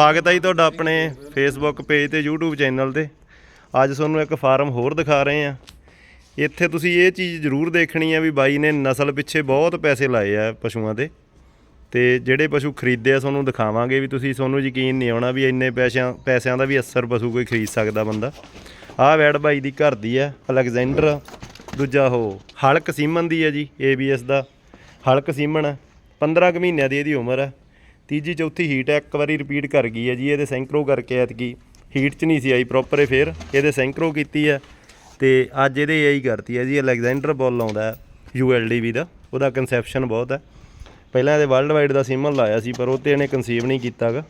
ਸਵਾਗਤ ਹੈ ਜੀ ਤੁਹਾਡਾ ਆਪਣੇ ਫੇਸਬੁੱਕ ਪੇਜ ਤੇ, YouTube ਚੈਨਲ ਤੇ। ਅੱਜ ਤੁਹਾਨੂੰ ਇੱਕ ਫਾਰਮ ਹੋਰ ਦਿਖਾ ਰਹੇ ਆ ਇੱਥੇ ਤੁਸੀਂ ਇਹ ਚੀਜ਼ ਜ਼ਰੂਰ ਦੇਖਣੀ ਆ ਵੀ ਬਾਈ ਨੇ ਨਸਲ ਪਿੱਛੇ ਬਹੁਤ ਪੈਸੇ ਲਾਏ ਆ ਪਸ਼ੂਆਂ ਦੇ। ਤੇ ਜਿਹੜੇ ਪਸ਼ੂ ਖਰੀਦੇ ਆ, ਤੁਹਾਨੂੰ ਦਿਖਾਵਾਂਗੇ ਵੀ ਤੁਸੀਂ, ਤੁਹਾਨੂੰ ਯਕੀਨ ਨਹੀਂ ਆਉਣਾ ਵੀ ਇੰਨੇ ਪੈਸਿਆਂ ਪੈਸਿਆਂ ਦਾ ਵੀ ਅਸਰ ਪਸ਼ੂ ਕੋਈ ਖਰੀਦ ਸਕਦਾ ਬੰਦਾ। ਆਹ ਵੈੜ ਬਾਈ ਦੀ ਘਰ ਦੀ ਆ ਅਲੈਗਜ਼ੈਂਡਰ। ਦੂਜਾ ਉਹ, ਹਲਕ ਸੀਮਨ ਦੀ ਹੈ ਜੀ ABS ਦਾ। ਹਲਕ ਸੀਮਨ ਆ। 15 ਕੁ ਮਹੀਨਿਆਂ ਦੀ ਇਹਦੀ ਉਮਰ ਹੈ। ਤੀਜੀ ਚੌਥੀ ਹੀਟ ਹੈ ਇੱਕ ਵਾਰੀ ਰਿਪੀਟ ਕਰ ਗਈ ਹੈ ਜੀ, ਇਹਦੇ ਸੈਂਕਰੋ ਕਰਕੇ ਐਤਕੀ ਹੀਟ 'ਚ ਨਹੀਂ ਸੀ ਆਈ ਪ੍ਰੋਪਰ ਇਹ ਫੇਰ, ਇਹਦੇ ਸੈਂਕਰੋ ਕੀਤੀ ਹੈ ਤੇ ਅੱਜ ਇਹਦੇ ਇਹੀ ਕਰਤੀ ਹੈ ਜੀ, ਅਲੈਗਜ਼ੈਂਡਰ ਬੋਲ ਆਉਂਦਾ ULDV ਦਾ, ਉਹਦਾ ਕਨਸੈਪਸ਼ਨ ਬਹੁਤ ਹੈ। ਪਹਿਲਾਂ ਇਹਦੇ ਵਰਲਡ ਵਾਈਡ ਦਾ ਸੀਮਨ ਲਾਇਆ ਸੀ, ਪਰ ਉਹ ਤੇ ਇਹਨੇ ਕਨਸੀਵ ਨਹੀਂ ਕੀਤਾਗਾ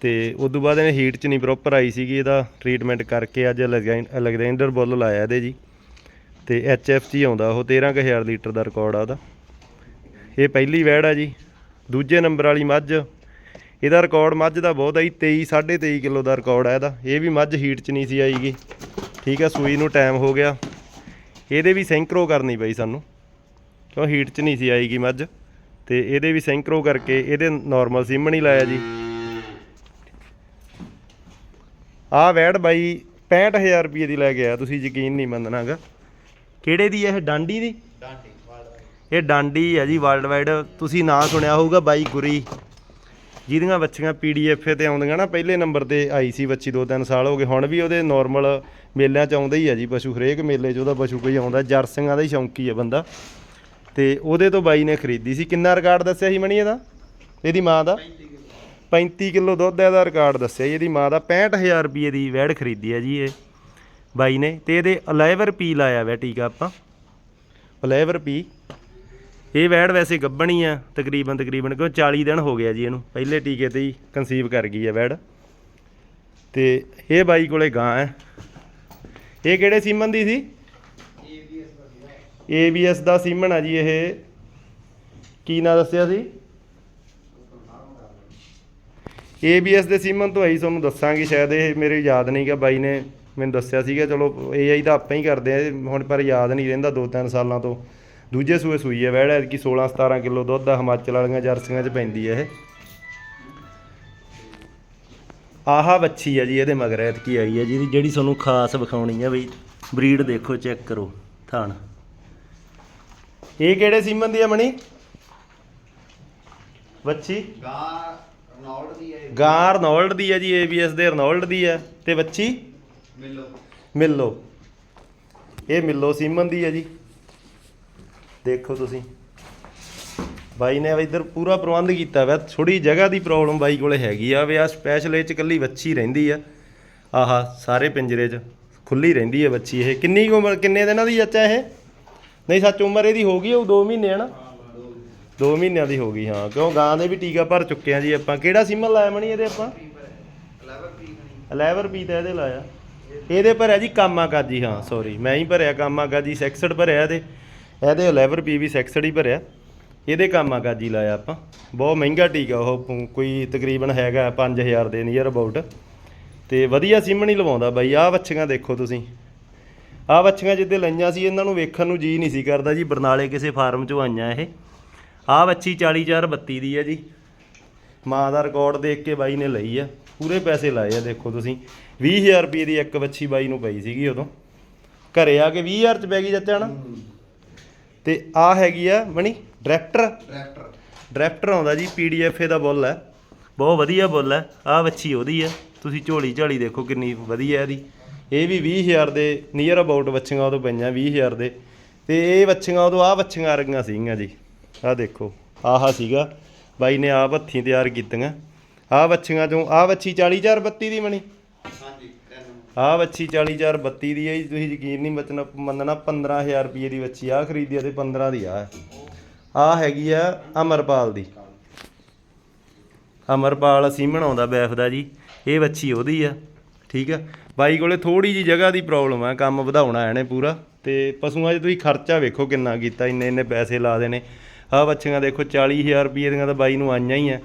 ਤੇ ਉਸ ਤੋਂ ਬਾਅਦ ਇਹਨੇ ਹੀਟ 'ਚ ਨਹੀਂ ਪ੍ਰੋਪਰ ਆਈ ਸੀਗੀ, ਇਹਦਾ ਟ੍ਰੀਟਮੈਂਟ ਕਰਕੇ ਅੱਜ ਅਲੈਗਜ਼ੈਂ- ਅਲੈਗਜ਼ੈਂਡਰ ਬੁੱਲ ਲਾਇਆ ਇਹਦੇ ਜੀ। ਤੇ ਐਚਐਫ 'ਚ ਹੀ ਆਉਂਦਾ, ਉਹ 13000 ਲੀਟਰ ਦਾ ਰਿਕਾਰਡ ਆ ਉਹਦਾ। ਇਹ ਪਹਿਲੀ ਵੈੜ ਆ ਜੀ। ਦੂਜੇ ਨੰਬਰ ਵਾਲੀ ਮੱਝ। ਇਹਦਾ ਰਿਕਾਰਡ ਮੱਝ ਦਾ ਬਹੁਤ ਆ ਜੀ 23 23.5 ਕਿਲੋ ਦਾ ਰਿਕਾਰਡ ਆ ਇਹਦਾ। ਇਹ ਵੀ ਮੱਝ ਹੀਟ 'ਚ ਨਹੀਂ ਸੀ ਆਈਗੀ। ਠੀਕ ਆ, ਸੂਈ ਨੂੰ ਟਾਈਮ ਹੋ ਗਿਆ। ਇਹਦੇ ਵੀ ਸੈਂਕਰੋ ਕਰਨੀ ਪਈ ਸਾਨੂੰ। ਕਿਉਂ ਹੀਟ 'ਚ ਨਹੀਂ ਸੀ ਆਈਗੀ ਮੱਝ। ਤੇ ਇਹਦੇ ਵੀ ਸੈਂਕਰੋ ਕਰਕੇ ਇਹਦੇ ਨਾਰਮਲ ਸੀਮਨ ਨਹੀਂ ਲਾਇਆ ਜੀ। ਆਹ ਵੈੜ ਬਾਈ 65000 ਰੁਪਏ ਦੀ ਲੈ ਕੇ ਆਇਆ, ਤੁਸੀਂ ਯਕੀਨ ਨਹੀਂ ਮੰਨਣਾਗਾ। ਕਿਹੜੇ ਦੀ ਹੈ ਇਹ? ਡਾਂਡੀ ਦੀ? ਇਹ ਡਾਂਡੀ ਹੈ ਜੀ ਵਰਲਡ ਵਾਈਡ ਤੁਸੀਂ ਨਾਂ ਸੁਣਿਆ ਹੋਊਗਾ ਬਾਈ ਗੁਰੀ। ਜਿਹਦੀਆਂ ਬੱਚੀਆਂ ਪੀਡੀਐਫ ਤੇ ਆਉਂਦੀਆਂ ਨਾ, ਪਹਿਲੇ ਨੰਬਰ ਤੇ ਆਈ ਸੀ ਬੱਚੀ 2-3 ਸਾਲ ਹੋ ਗਏ। ਹੁਣ ਵੀ ਉਹਦੇ ਨਾਰਮਲ ਮੇਲਿਆਂ 'ਚ ਆਉਂਦਾ ਹੀ ਹੈ ਜੀ ਪਸ਼ੂ, ਹਰੇਕ ਮੇਲੇ 'ਚ ਉਹਦਾ ਪਸ਼ੂ ਕੋਈ ਆਉਂਦਾ। ਜਰਸੀਆਂ ਦਾ ਹੀ ਸ਼ੌਂਕੀ ਆ ਬੰਦਾ। ਤੇ ਉਹਦੇ ਤੋਂ ਬਾਈ ਨੇ ਖਰੀਦੀ ਸੀ। ਕਿੰਨਾ ਰਿਕਾਰਡ ਦੱਸਿਆ ਸੀ ਮਣੀ ਇਹਦਾ? ਇਹਦੀ ਮਾਂ ਦਾ? 35 ਕਿਲੋ ਦੁੱਧ ਇਹਦਾ ਰਿਕਾਰਡ ਦੱਸਿਆ ਜੀ। ਇਹਦੀ ਮਾਂ ਦਾ 65000 ਰੁਪਏ ਦੀ ਵੈੜ ਖਰੀਦੀ ਹੈ ਜੀ ਇਹ ਬਾਈ ਨੇ। ਤੇ ਇਹਦੇ ਅਲੈਵਰ ਪੀ ਲਾਇਆ ਵੈ ਟੀਕਾ ਆਪਾਂ। ਅਲੈਵਰ ਪੀ। ਇਹ ਵੈੜ ਵੈਸੇ ਗੱਭਣੀ ਆ, ਤਕਰੀਬਨ ਤਕਰੀਬਨ ਕਿਉਂ 40 ਦਿਨ ਹੋ ਗਿਆ ਜੀ ਇਹਨੂੰ। ਪਹਿਲੇ ਟੀਕੇ ਤੇ ਹੀ ਕਨਸੀਵ ਕਰ ਗਈ ਹੈ ਵੈੜ। ਤੇ ਇਹ ਬਾਈ ਕੋਲੇ ਗਾਂ ਹੈ। ਇਹ ਕਿਹੜੇ ਸੀਮਨ ਦੀ ਸੀ? ABS ਦਾ ਸੀਮਨ ਆ ਜੀ ਇਹ। ਕੀ ਨਾਂ ਦੱਸਿਆ ਸੀ? ABS ਦੇ ਸੀਮਨ ਤੋਂ ਆਈ ਤੁਹਾਨੂੰ ਦੱਸਾਂਗੇ ਸ਼ਾਇਦ, ਇਹ ਮੇਰੇ ਯਾਦ ਨਹੀਂ ਗਾ। ਬਾਈ ਨੇ ਮੈਨੂੰ ਦੱਸਿਆ ਸੀਗਾ, ਚਲੋ AI ਤਾਂ ਆਪਾਂ ਹੀ ਕਰਦੇ ਆ, ਹੁਣ ਪਰ ਯਾਦ ਨਹੀਂ ਰਹਿੰਦਾ ਦੋ ਤਿੰਨ ਸਾਲਾਂ ਤੋਂ। ਦੂਜੇ ਸੂਏ ਸੂਈ ਹੈ ਵੈੜ ਐਤਕੀ 16 17 ਕਿਲੋ ਦੁੱਧ ਆ ਹਿਮਾਚਲ ਵਾਲੀਆਂ ਜਰਸੀਆਂ 'ਚ ਪੈਂਦੀ ਹੈ ਇਹ। ਆਹਾ ਬੱਚੀ ਹੈ ਜੀ ਇਹਦੇ ਮਗਰ ਐਤਕੀ ਆਈ ਹੈ ਜਿਹਦੀ ਜਿਹੜੀ ਤੁਹਾਨੂੰ ਖਾਸ ਵਿਖਾਉਣੀ ਹੈ ਬਈ ਬਰੀਡ ਦੇਖੋ ਚੈੱਕ ਕਰੋ ਥਣ। ਇਹ ਕਿਹੜੇ ਸੀਮਨ ਦੀ ਹੈ ਮਣੀ? ਬੱਚੀ ਗਾਂ ਰਣੌਲਡ ਦੀ ਹੈ ਗਾਂ ਰਨੋਲਡ ਦੀ ਹੈ ਜੀ ਦੇ ਰਨੋਲਡ ਦੀ ਹੈ ਤੇ ਬੱਚੀ ਮਿਲੋ। ਮਿੱਲੋ। ਇਹ ਮਿੱਲੋ ਸੀਮਨ ਦੀ ਹੈ ਜੀ। ਦੇਖੋ ਤੁਸੀਂ। ਬਾਈ ਨੇ ਇੱਧਰ ਪੂਰਾ ਪ੍ਰਬੰਧ ਕੀਤਾ ਵਾ। ਥੋੜੀ ਜਗ੍ਹਾ ਦੀ ਪ੍ਰੋਬਲਮ ਬਾਈ ਕੋਲੇ ਹੈਗੀ ਆ। ਵੀ ਆ ਸਪੈਸ਼ਲ ਇਹ ਚ ਇਕੱਲੀ ਵੱਛੀ ਰਹਿੰਦੀ ਆ। ਆਹਾ ਸਾਰੇ ਪਿੰਜਰੇ 'ਚ ਖੁੱਲੀ ਰਹਿੰਦੀ ਹੈ ਬੱਚੀ ਇਹ। ਕਿੰਨੀ ਕੁ ਉਮਰ ਕਿੰਨੇ ਦਿਨਾਂ ਦੀ ਚਾਚਾ ਇਹ? ਨਹੀਂ, ਸੱਚ ਉਮਰ ਇਹਦੀ ਹੋ ਗਈ ਉਹ 2 ਮਹੀਨੇ ਹੈ ਨਾ। 2 ਮਹੀਨਿਆਂ ਦੀ ਹੋ ਗਈ, ਹਾਂ। ਕਿਉਂ ਗਾਂ ਦੇ ਵੀ ਟੀਕਾ ਭਰ ਚੁੱਕੇ ਆ ਜੀ ਆਪਾਂ। ਕਿਹੜਾ ਸੀਮਨ ਲਾਇਆ ਮਣੀ ਇਹਦੇ ਆਪਾਂ? ਕਲੈਵਰ ਪੀ ਬਣੀ ਅਲੈਵਰ ਪੀ ਤਾਂ ਇਹਦੇ ਲਾਇਆ। ਇਹਦੇ ਭਰਿਆ ਜੀ ਕਾਮਾ ਕਾਜੀ ਹਾਂ ਸੌਰੀ ਮੈਂ ਹੀ ਭਰਿਆ ਕਾਮਾ ਕਾਜੀ 66 ਭਰਿਆ ਇਹਦੇ। ਇਹਦੇ ਅਲੈਵਰ ਪੀ ਵੀ 66 ਹੀ ਭਰਿਆ। ਇਹਦੇ ਕੰਮ ਕਾਮਾ ਕਾਜੀ ਲਾਇਆ ਆਪਾਂ। ਬਹੁਤ ਮਹਿੰਗਾ ਟੀਕਾ, ਉਹ ਕੋਈ ਤਕਰੀਬਨ ਹੈਗਾ 5000 ਦੇ ਨੀਅਰ ਅਬਾਊਟ ਤੇ ਵਧੀਆ ਸਿਮਣ ਹੀ ਲਵਾਉਂਦਾ ਬਾਈ, ਆਹ ਵੱਛੀਆਂ ਦੇਖੋ ਤੁਸੀਂ। ਆਹ ਵੱਛੀਆਂ ਜਿੱਦੇ ਲਈਆਂ ਸੀ, ਇਹਨਾਂ ਨੂੰ ਵੇਖਣ ਨੂੰ ਜੀ ਨਹੀਂ ਸੀ ਕਰਦਾ ਜੀ, ਬਰਨਾਲੇ ਕਿਸੇ ਫਾਰਮ ਚੋਂ ਆਈਆਂ ਇਹ। ਆਹ ਵੱਛੀ 40432 ਦੀ ਹੈ ਜੀ। ਮਾਂ ਦਾ ਰਿਕਾਰਡ ਦੇਖ ਕੇ ਬਾਈ ਨੇ ਲਈ ਆ। ਪੂਰੇ ਪੈਸੇ ਲਾਏ ਆ, ਦੇਖੋ ਤੁਸੀਂ। 20000 ਰੁਪਏ ਦੀ ਇੱਕ ਵੱਛੀ ਬਾਈ ਨੂੰ ਪਈ ਸੀਗੀ ਉਦੋਂ। ਘਰੇ ਆ ਕੇ 20000 ਚ ਪੈ ਗਈ ਚਾਚਾ ਨਾ ਤੇ ਆ ਹੈਗੀ ਆ ਮਣੀ ਡਾਇਰੈਕਟਰ। ਟਰੈਕਟਰ ਡਾਇਰੈਕਟਰ ਆਉਂਦਾ ਜੀ ਪੀਡੀਐਫ ਦਾ ਬੁੱਲ ਹੈ। ਬਹੁਤ ਵਧੀਆ ਬੁੱਲ ਹੈ। ਆ ਵੱਛੀ ਉਹਦੀ ਹੈ। ਤੁਸੀਂ ਝੋਲੀ ਝਾਲੀ ਦੇਖੋ ਕਿੰਨੀ ਵਧੀਆ ਇਹਦੀ। ਇਹ ਵੀ 20000 ਦੇ ਨੀਅਰ ਅਬਾਊਟ ਵੱਛੀਆਂ ਉਦੋਂ ਪਈਆਂ 20000 ਦੇ। ਤੇ ਇਹ ਵੱਛੀਆਂ ਉਦੋਂ ਆ ਵੱਛੀਆਂ ਆ ਰਹੀਆਂ ਸੀਗੀਆਂ ਜੀ। ਆ ਦੇਖੋ ਆਹਾ ਸੀਗਾ। ਬਾਈ ਨੇ ਆਪ ਹੱਥੀਂ ਤਿਆਰ ਕੀਤੀਆਂ। ਆ ਵੱਛੀਆਂ ਚੋਂ ਆ ਵੱਛੀ 40432 ਦੀ ਬਣੀ ਆ ਵੱਛੀ 40432 ਦੀ ਹੈ ਜੀ, ਤੁਸੀਂ ਯਕੀਨ ਨਹੀਂ ਮਚਣਾ ਮੰਨਣਾ 15000 ਰੁਪਏ ਦੀ ਵੱਛੀ ਆ, ਖਰੀਦੀ ਆ ਤੇ 15 ਦੀ ਆ। ਆ ਹੈਗੀ ਆ ਅਮਰਪਾਲ ਦੀ। ਅਮਰਪਾਲ ਸੀਮਣ ਆਉਂਦਾ ਬੈਫ ਦਾ ਜੀ, ਇਹ ਵੱਛੀ ਉਹਦੀ ਆ, ਠੀਕ ਆ? ਬਾਈ ਕੋਲੇ ਥੋੜੀ ਜੀ ਜਗ੍ਹਾ ਦੀ ਪ੍ਰੋਬਲਮ ਆ, ਕੰਮ ਵਧਾਉਣਾ ਇਹਨੇ ਪੂਰਾ, ਤੇ ਪਸ਼ੂਆਂ 'ਚ ਤੁਸੀਂ ਖਰਚਾ ਵੇਖੋ ਕਿੰਨਾ ਕੀਤਾ ਇੰਨੇ ਇੰਨੇ ਪੈਸੇ ਲਾ ਦੇਣੇ। ਆ ਵੱਛੀਆਂ ਦੇਖੋ 40000 ਰੁਪਏ ਦੀਆਂ ਤਾਂ ਬਾਈ ਨੂੰ ਆਈਆਂ ਹੀ ਆ।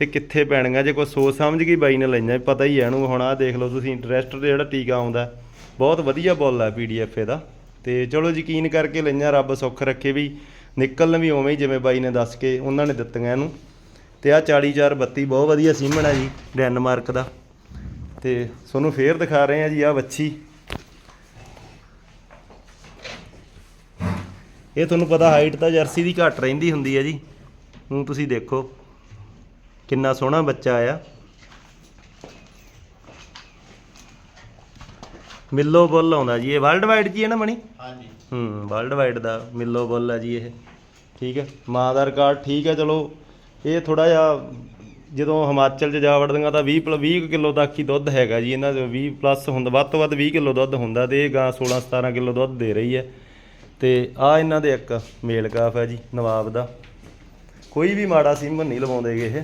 ਤੇ ਕਿੱਥੇ ਪੈਣੀਆਂ ਜੇ ਕੋਈ ਸੋਚ ਸਮਝ ਕੇ ਬਾਈ ਨੇ ਲਈਆਂ ਪਤਾ ਹੀ ਹੈ ਇਹਨੂੰ, ਹੁਣ ਆਹ ਦੇਖ ਲਓ ਤੁਸੀਂ ਇੰਟਰਸਟ ਜਿਹੜਾ ਟੀਕਾ ਆਉਂਦਾ, ਬਹੁਤ ਵਧੀਆ ਬੁੱਲ ਆ ਪੀਡੀਐਫ ਇਹਦਾ। ਤੇ ਚਲੋ ਯਕੀਨ ਕਰਕੇ ਲਈਆਂ ਰੱਬ ਸੁੱਖ ਰੱਖੇ ਵੀ, ਨਿਕਲਣ ਵੀ ਉਵੇਂ ਹੀ ਜਿਵੇਂ ਬਾਈ ਨੇ ਦੱਸ ਕੇ ਉਹਨਾਂ ਨੇ ਦਿੱਤੀਆਂ ਇਹਨੂੰ। ਤੇ ਆ 4432 ਬਹੁਤ ਵਧੀਆ ਸੀਮਣ ਆ ਜੀ ਡੈਨਮਾਰਕ ਦਾ। ਤੇ ਤੁਹਾਨੂੰ ਫੇਰ ਦਿਖਾ ਰਹੇ ਆ ਜੀ ਆ ਵੱਛੀ। ਇਹ ਤੁਹਾਨੂੰ ਪਤਾ ਹਾਈਟ ਤਾਂ ਜਰਸੀ ਦੀ ਘੱਟ ਰਹਿੰਦੀ ਹੁੰਦੀ ਹੈ ਜੀ। ਹੁਣ ਤੁਸੀਂ ਦੇਖੋ। ਕਿੰਨਾ ਸੋਹਣਾ ਬੱਚਾ ਆ। ਮਿੱਲੋ ਬੁੱਲ ਆਉਂਦਾ ਜੀ ਇਹ ਵਰਲਡ ਵਾਈਡ ਜੀ ਹੈ ਨਾ ਮਣੀ? ਹਾਂਜੀ। ਹੂੰ ਵਰਲਡ ਵਾਈਡ ਦਾ ਮਿੱਲੋ ਬੁੱਲ ਹੈ ਜੀ ਇਹ। ਠੀਕ ਹੈ ਮਾਂ ਦਾ ਰਿਕਾਰਡ ਠੀਕ ਹੈ ਚਲੋ ਇਹ ਥੋੜਾ ਜਿਹਾ ਜਦੋਂ ਹਿਮਾਚਲ 'ਚ ਜਾ ਵੜਦੀਆਂ ਤਾਂ 20 ਪਲ 20 ਕਿਲੋ ਤੱਕ ਹੀ ਦੁੱਧ ਹੈਗਾ ਜੀ ਇਹਨਾਂ ਦੇ 20 ਪਲੱਸ ਹੁੰਦਾ ਵੱਧ ਤੋਂ ਵੱਧ 20 ਕਿਲੋ ਦੁੱਧ ਹੁੰਦਾ ਤੇ ਇਹ ਗਾਂ 16 17 ਕਿਲੋ ਦੁੱਧ ਦੇ ਰਹੀ ਹੈ। ਤੇ ਆ ਇਹਨਾਂ ਦੇ ਇੱਕ ਮੇਲ ਕਾਫ ਹੈ ਜੀ ਨਵਾਬ ਦਾ। ਕੋਈ ਵੀ ਮਾੜਾ ਸੀਮਨ ਨਹੀਂ ਲਵਾਉਂਦੇਗੇ ਇਹ।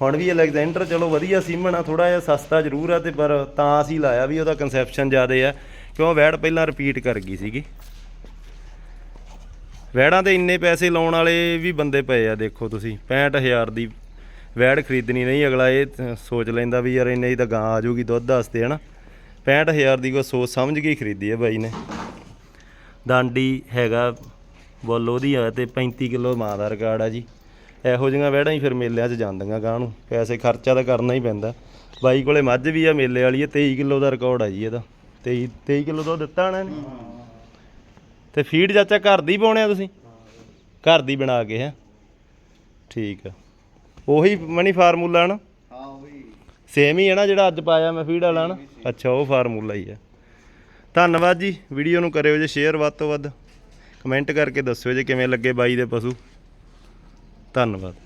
ਹੁਣ ਵੀ ਅਲੈਗਜ਼ੈਂਡਰ ਚਲੋ ਵਧੀਆ ਸੀਮਨ ਆ ਥੋੜਾ ਜਿਹਾ ਸਸਤਾ ਜ਼ਰੂਰ ਆ ਤੇ ਪਰ ਤਾਂ ਅਸੀਂ ਲਾਇਆ ਵੀ ਉਹਦਾ ਕਨਸੈਪਸ਼ਨ ਜ਼ਿਆਦੇ ਆ, ਕਿਉਂ ਵੈੜ ਪਹਿਲਾਂ ਰਿਪੀਟ ਕਰ ਗਈ ਸੀਗੀ। ਵੈੜਾਂ ਤੇ ਇੰਨੇ ਪੈਸੇ ਲਾਉਣ ਵਾਲੇ ਵੀ ਬੰਦੇ ਪਏ ਆ, ਦੇਖੋ ਤੁਸੀਂ 65000 ਦੀ ਵੈੜ ਖਰੀਦਣੀ ਨਹੀਂ, ਅਗਲਾ ਇਹ ਸੋਚ ਲੈਂਦਾ ਵੀ ਯਾਰ ਇੰਨੇ ਦੀ ਤਾਂ ਗਾਂ ਆ ਜਾਊਗੀ ਦੁੱਧ ਵਾਸਤੇ ਹਨਾ 65000 ਦੀ ਕੋ ਸੋਚ ਸਮਝ ਕੇ ਹੀ ਖਰੀਦੀ ਹੈ ਬਾਈ ਨੇ। ਡਾਂਡੀ ਹੈਗਾ ਬੋਲ ਉਹਦੀ ਆ ਤੇ 35 ਕਿਲੋ ਮਾਂ ਦਾ ਰਿਕਾਰਡ ਆ ਜੀ। ਇਹੋ ਜਿਹੀਆਂ ਵੈੜਾਂ ਹੀ ਫਿਰ ਮੇਲਿਆਂ 'ਚ ਜਾਂਦੀਆਂ ਗਾਂ ਨੂੰ। ਪੈਸੇ ਖਰਚਾ ਤਾਂ ਕਰਨਾ ਹੀ ਪੈਂਦਾ। ਬਾਈ ਕੋਲੇ ਮੱਝ ਵੀ ਆ ਮੇਲੇ ਵਾਲੀ ਹੈ 23 ਕਿਲੋ ਦਾ ਰਿਕਾਰਡ ਆ ਜੀ ਇਹਦਾ। 23 23 ਕਿਲੋ ਦੁੱਧ ਦਿੱਤਾ ਹਣਾ ਇਹਨੇ। ਤੇ ਫੀਡ ਚਾਚਾ ਘਰ ਦੀ ਪਾਉਣੇ ਆ ਤੁਸੀਂ? ਘਰ ਦੀ ਬਣਾ ਕੇ ਹੈ? ਠੀਕ ਆ। ਉਹੀ ਮਨੀ ਫਾਰਮੂਲਾ ਨਾ? ਹਾਂ ਉਹ। ਵੀ ਸੇਮ ਹੀ ਹੈ ਨਾ ਜਿਹੜਾ ਅੱਜ ਪਾਇਆ ਮੈਂ ਫੀਡ ਵਾਲਾ ਨਾ? ਅੱਛਾ ਉਹ ਫਾਰਮੂਲਾ ਹੀ ਹੈ ਧੰਨਵਾਦ ਜੀ ਵੀਡੀਓ ਨੂੰ ਕਰਿਓ ਜੇ ਸ਼ੇਅਰ ਵੱਧ ਤੋਂ ਵੱਧ। ਕਮੈਂਟ ਕਰਕੇ ਦੱਸਿਓ ਜੇ ਕਿਵੇਂ ਲੱਗੇ ਬਾਈ ਦੇ ਪਸ਼ੂ। ਧੰਨਵਾਦ।